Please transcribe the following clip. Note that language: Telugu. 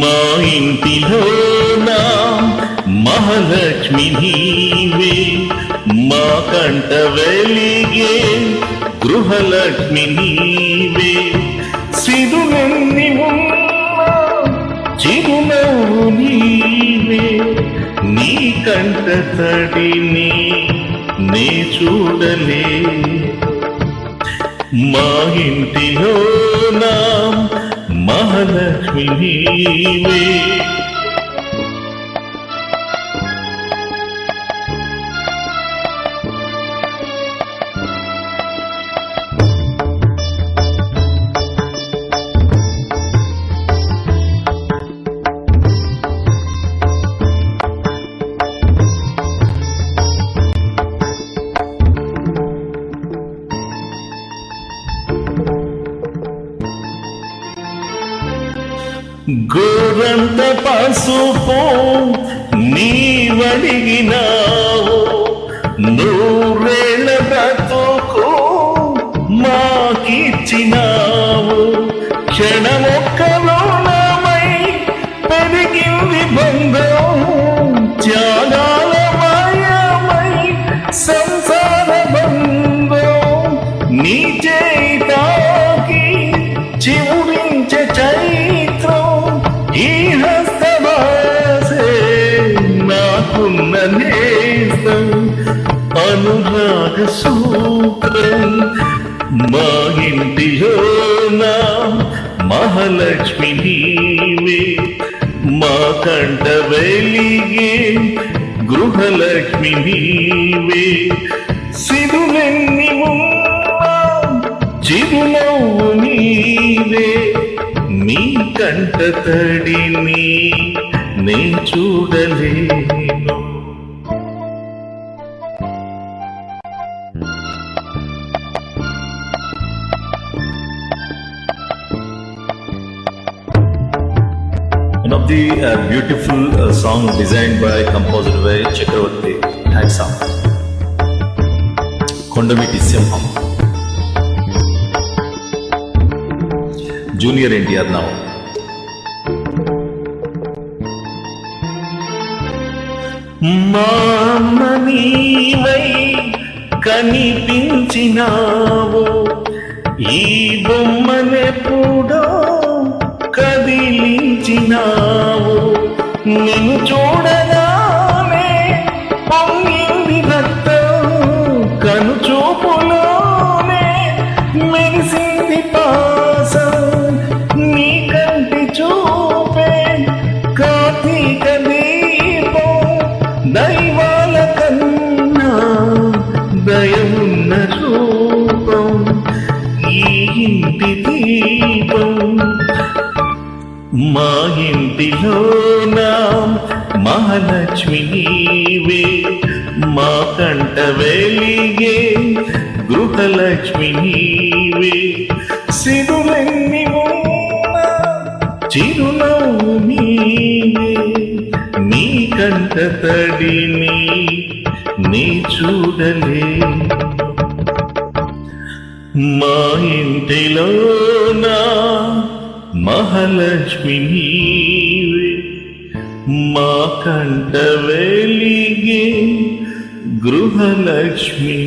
మా ఇంటిలో నా మహాలక్ష్మి నీవే. మా కంట వెలిగే గృహలక్ష్మి నీవే. కంట తడిని నే చూడలే. మా ఇంటిలో నా మహాలక్ష్మి నీవే. గోరంత పసుపు నీవడిగినావు నూరేళ్ళ బ్రతుకు మాకిచ్చినావు. క్షణమొక్క అనురాగ సూత్రం మా ఇంటిలో నా మహాలక్ష్మి నీవే మా కంట వెలిగే గృహలక్ష్మి నీవే సిరులెన్ని చిరునవ్వు నీవే నీ కంట తడిని నే చూడలేను. One of the uh, beautiful uh, song designed by composed by Chakravarti handsome కొండవీటి సింహం జూనియర్ ఎన్టీఆర్ నౌ మా అమ్మ నీవై కనిపించినావు ఈ బొమ్మనెప్పుడో కదిలించినావు నిన్ను చూడ మా ఇంటిలో నా మహాలక్ష్మి నీవే. మా కంట వెలిగే గృహలక్ష్మి నీవే. సిరులెన్ని చిరునవ్వు నీవే. నీ కంట తడిని నీ చూడలే. మా ఇంటిలో నా మహాలక్ష్మి నీవే మా కంట వెలిగే గృహలక్ష్మి